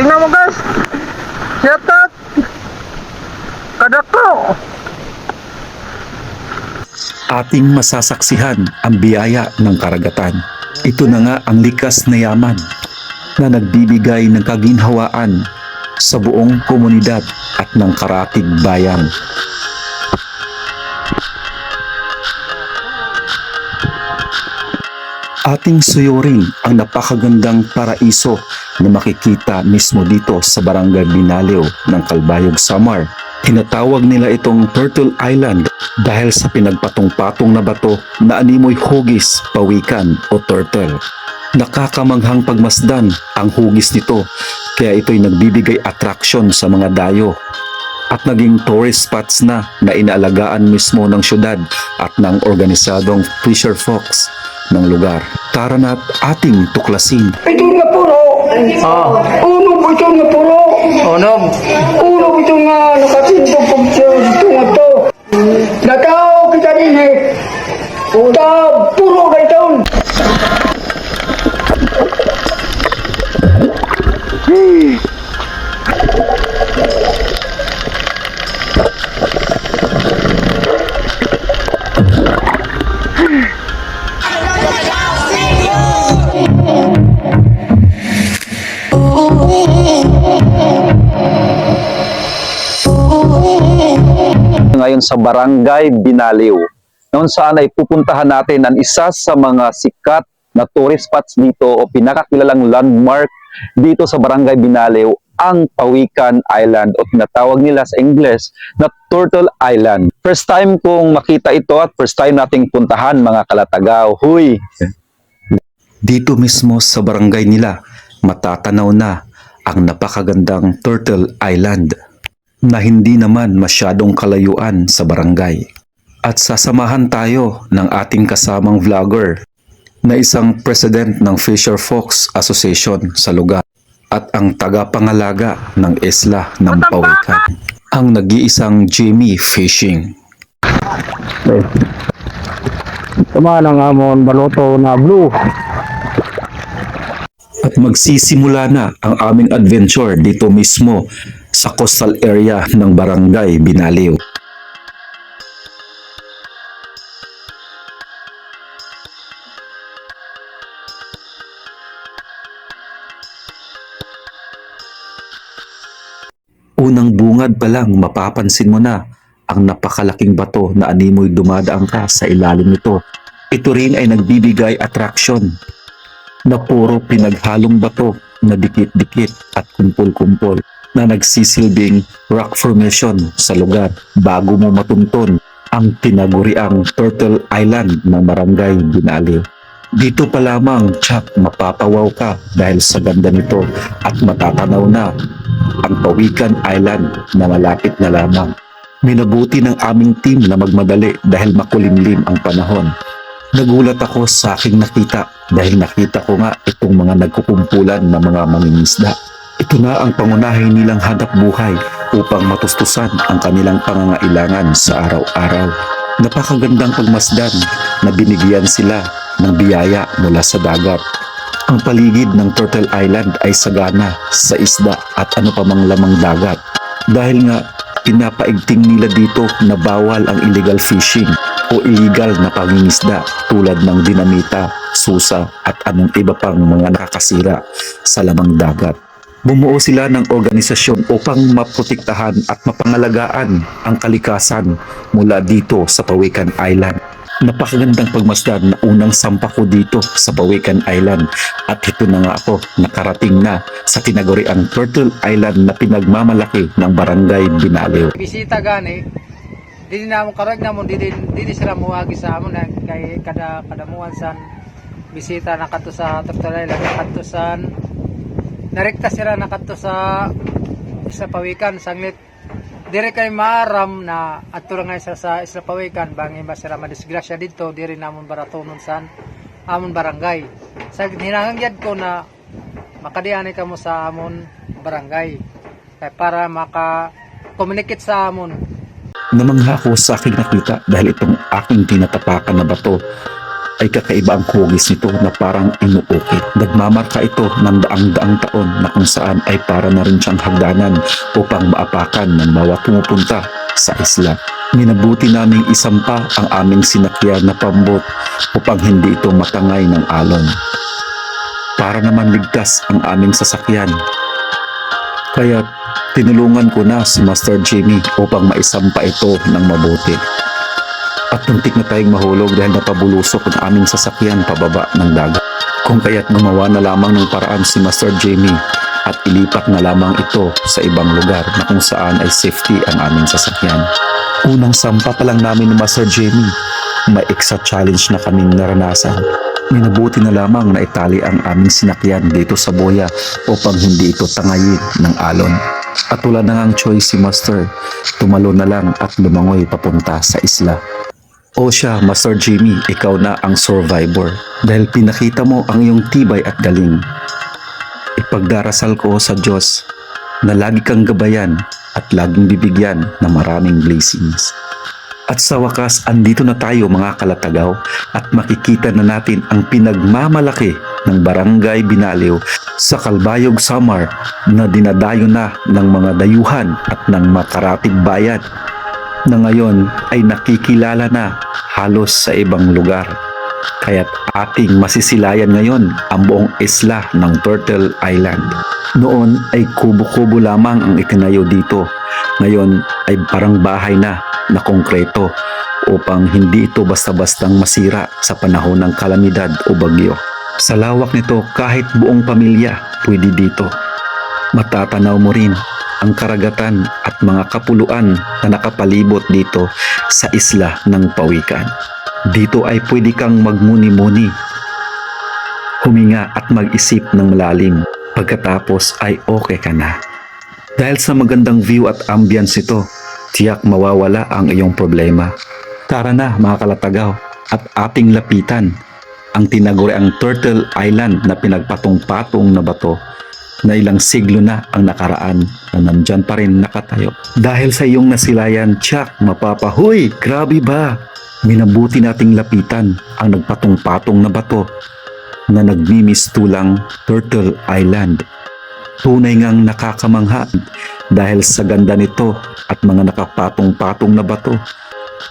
Tingnan mo guys. Yatat. Kadako. ating masasaksihan ang biyaya ng karagatan. Ito na nga ang likas na yaman na nagbibigay ng kaginhawaan sa buong komunidad at ng karatig bayan. Ating suyurin ang napakagandang paraiso na makikita mismo dito sa Barangay Binaliw ng Kalbayog, Samar. Tinatawag nila itong Turtle Island dahil sa pinagpatong-patong na bato na animoy hugis, pawikan o turtle. Nakakamanghang pagmasdan ang hugis nito kaya ito'y nagbibigay attraction sa mga dayo at naging tourist spots na na inaalagaan mismo ng syudad at ng organisadong fisher folks ng lugar. Tara na't ating tuklasin Ito nga puro. Oh. Uno po ito nga puro. Onog. Uno po ito nga nakatintong pagsiyo dito nga ngayon sa Barangay Binaliw. Noon saan ay pupuntahan natin ang isa sa mga sikat na tourist spots dito o pinakakilalang landmark dito sa Barangay Binaliw, ang Pawikan Island o tinatawag nila sa English na Turtle Island. First time kong makita ito at first time nating puntahan mga kalatagaw. Huy! Dito mismo sa barangay nila, matatanaw na ang napakagandang Turtle Island na hindi naman masyadong kalayuan sa barangay. At sasamahan tayo ng ating kasamang vlogger na isang president ng Fisher Fox Association sa lugar at ang tagapangalaga ng isla ng Pawikan, ang nag-iisang Jimmy Fishing. Tama ng amon baloto na blue. At magsisimula na ang aming adventure dito mismo sa coastal area ng Barangay Binaliw. Unang bungad pa lang mapapansin mo na ang napakalaking bato na animoy dumadaang ka sa ilalim nito. Ito rin ay nagbibigay attraction na puro pinaghalong bato na dikit-dikit at kumpol-kumpol na nagsisilbing rock formation sa lugar bago mo matunton ang tinaguriang Turtle Island ng Barangay Binaliw. Dito pa lamang, Chap, mapapawaw ka dahil sa ganda nito at matatanaw na ang Pawikan Island na malapit na lamang. Minabuti ng aming team na magmadali dahil makulimlim ang panahon. Nagulat ako sa aking nakita dahil nakita ko nga itong mga nagkukumpulan ng mga mangingisda. Ito na ang pangunahin nilang hanap buhay upang matustusan ang kanilang pangangailangan sa araw-araw. Napakagandang pagmasdan na binigyan sila ng biyaya mula sa dagat. Ang paligid ng Turtle Island ay sagana sa isda at ano pa mang lamang dagat. Dahil nga pinapaigting nila dito na bawal ang illegal fishing o illegal na pangingisda tulad ng dinamita, susa at anong iba pang mga nakakasira sa lamang dagat. Bumuo sila ng organisasyon upang maprotektahan at mapangalagaan ang kalikasan mula dito sa Pawikan Island. Napakagandang pagmasdan na unang sampa ko dito sa Pawikan Island at ito na nga ako nakarating na sa tinaguriang Turtle Island na pinagmamalaki ng Barangay Binaliw. bisita gani dili na mo karag na mo dili sila muagi sa amon na kay kada kada muwan san bisita na sa Tortolay lang kadto san narekta sila na kadto sa sa pawikan sanglit. Dire kay maaram na adto ra nga sa sa isla pawikan bangin ba sila madisgrasya dito diri namon baratonon san amon barangay. Sa hinangangyad ko na makadianay kamo sa amon barangay. Kay para maka communicate sa amon. Namangha ako sa aking nakita dahil itong aking tinatapakan na bato ay kakaiba ang hugis nito na parang inuukit. Nagmamarka ito ng daang-daang taon na kung saan ay para na rin siyang hagdanan upang maapakan ng bawat pumupunta sa isla. Minabuti naming isampa ang aming sinakyan na pambot upang hindi ito matangay ng alon. Para naman ligtas ang aming sasakyan. Kaya tinulungan ko na si Master Jimmy upang maisampa ito ng mabuti. At muntik na tayong mahulog dahil napabulusok ang aming sasakyan pababa ng dagat. Kung kaya't gumawa na lamang ng paraan si Master Jamie at ilipat na lamang ito sa ibang lugar na kung saan ay safety ang aming sasakyan. Unang sampa pa lang namin ni Master Jamie, extra challenge na kaming naranasan. Minabuti na lamang na itali ang aming sinakyan dito sa boya upang hindi ito tangayin ng alon. At wala na ngang choice si Master, tumalo na lang at lumangoy papunta sa isla. O siya, Master Jimmy, ikaw na ang survivor dahil pinakita mo ang iyong tibay at galing. Ipagdarasal ko sa Diyos na lagi kang gabayan at laging bibigyan ng maraming blessings. At sa wakas, andito na tayo mga kalatagaw at makikita na natin ang pinagmamalaki ng Barangay Binaliw sa Kalbayog Samar na dinadayo na ng mga dayuhan at ng makaratig bayan na ngayon ay nakikilala na halos sa ibang lugar. Kaya't ating masisilayan ngayon ang buong isla ng Turtle Island. Noon ay kubo-kubo lamang ang itinayo dito. Ngayon ay parang bahay na na konkreto upang hindi ito basta-bastang masira sa panahon ng kalamidad o bagyo. Sa lawak nito kahit buong pamilya pwede dito. Matatanaw mo rin ang karagatan at mga kapuluan na nakapalibot dito sa isla ng Pawikan. Dito ay pwede kang magmuni-muni, huminga at mag-isip ng malalim. Pagkatapos ay okay ka na. Dahil sa magandang view at ambience ito, tiyak mawawala ang iyong problema. Tara na mga kalatagaw at ating lapitan ang tinaguri ang Turtle Island na pinagpatong-patong na bato na ilang siglo na ang nakaraan na nandyan pa rin nakatayo. Dahil sa iyong nasilayan, tiyak, mapapahoy, grabe ba? Minabuti nating lapitan ang nagpatong-patong na bato na nagmimistulang Turtle Island. Tunay ngang nakakamangha dahil sa ganda nito at mga nakapatong-patong na bato.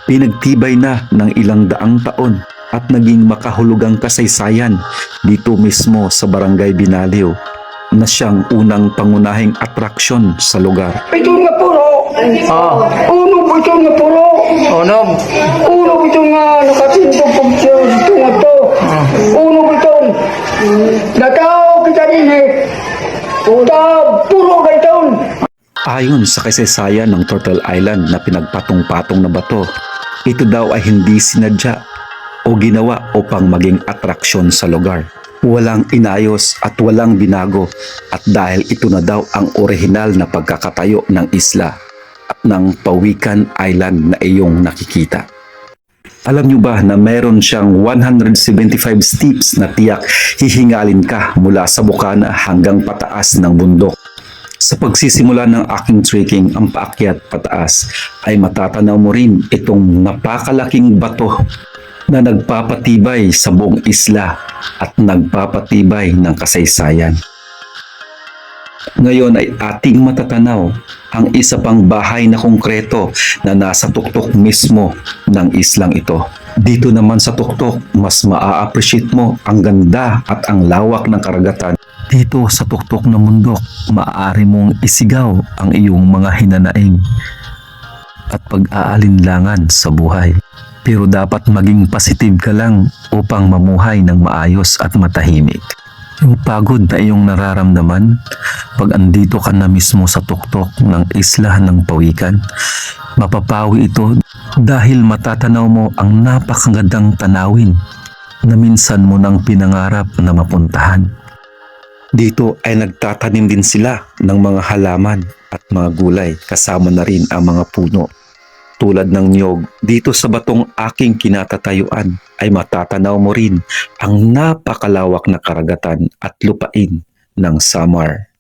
Pinagtibay na ng ilang daang taon at naging makahulugang kasaysayan dito mismo sa Barangay Binaliw na siyang unang pangunahing atraksyon sa lugar. Ito nga puro. Oh, Uno po ito nga puro. unog. Uno po ito nga nakatindog po ito. Ito nga to. Uno po ito. Nakaw kita din eh. Ta puro ka ito. Ayon sa kasaysayan ng Turtle Island na pinagpatong-patong na bato, ito daw ay hindi sinadya o ginawa upang maging atraksyon sa lugar. Walang inayos at walang binago at dahil ito na daw ang orihinal na pagkakatayo ng isla at ng Pawikan Island na iyong nakikita. Alam nyo ba na meron siyang 175 steps na tiyak hihingalin ka mula sa bukana hanggang pataas ng bundok? Sa pagsisimula ng aking trekking ang paakyat pataas ay matatanaw mo rin itong napakalaking bato na nagpapatibay sa buong isla at nagpapatibay ng kasaysayan. Ngayon ay ating matatanaw ang isa pang bahay na konkreto na nasa tuktok mismo ng islang ito. Dito naman sa tuktok, mas maa-appreciate mo ang ganda at ang lawak ng karagatan. Dito sa tuktok na mundok, maaari mong isigaw ang iyong mga hinanaing at pag-aalinlangan sa buhay. Pero dapat maging positive ka lang upang mamuhay ng maayos at matahimik. Yung pagod na iyong nararamdaman pag andito ka na mismo sa tuktok ng isla ng pawikan, mapapawi ito dahil matatanaw mo ang napakagandang tanawin na minsan mo nang pinangarap na mapuntahan. Dito ay nagtatanim din sila ng mga halaman at mga gulay kasama na rin ang mga puno tulad ng niyog, dito sa batong aking kinatatayuan ay matatanaw mo rin ang napakalawak na karagatan at lupain ng Samar.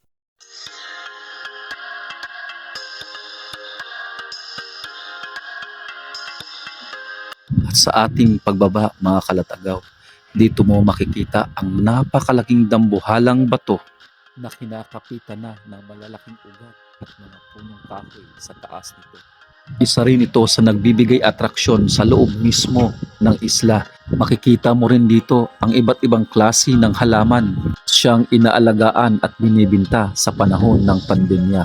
At sa ating pagbaba mga kalatagaw, Dito mo makikita ang napakalaking dambuhalang bato na kinakapitan na ng malalaking ugat at mga punong kahoy sa taas nito. Isa rin ito sa nagbibigay atraksyon sa loob mismo ng isla. Makikita mo rin dito ang iba't ibang klase ng halaman siyang inaalagaan at binibinta sa panahon ng pandemya.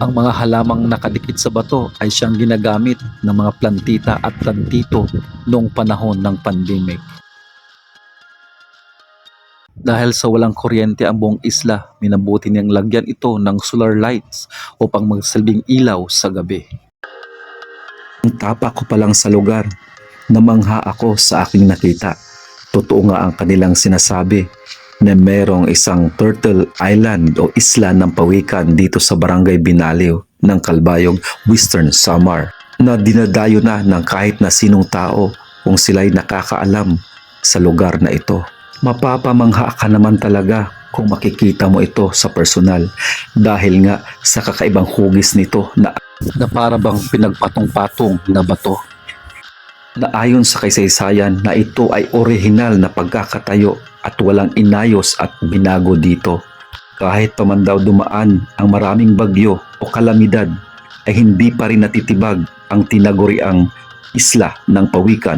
Ang mga halamang nakadikit sa bato ay siyang ginagamit ng mga plantita at plantito noong panahon ng pandemic. Dahil sa walang kuryente ang buong isla, minabuti niyang lagyan ito ng solar lights upang magsilbing ilaw sa gabi. Ang tapa ko pa lang sa lugar, namangha ako sa aking nakita. Totoo nga ang kanilang sinasabi na merong isang Turtle Island o isla ng pawikan dito sa barangay Binaliw ng Kalbayog, Western Samar na dinadayo na ng kahit na sinong tao kung sila'y nakakaalam sa lugar na ito. Mapapamangha ka naman talaga kung makikita mo ito sa personal dahil nga sa kakaibang hugis nito na na para bang pinagpatong-patong na bato. Na ayon sa kaysaysayan na ito ay orihinal na pagkakatayo at walang inayos at binago dito. Kahit pa man daw dumaan ang maraming bagyo o kalamidad ay hindi pa rin natitibag ang tinaguriang isla ng pawikan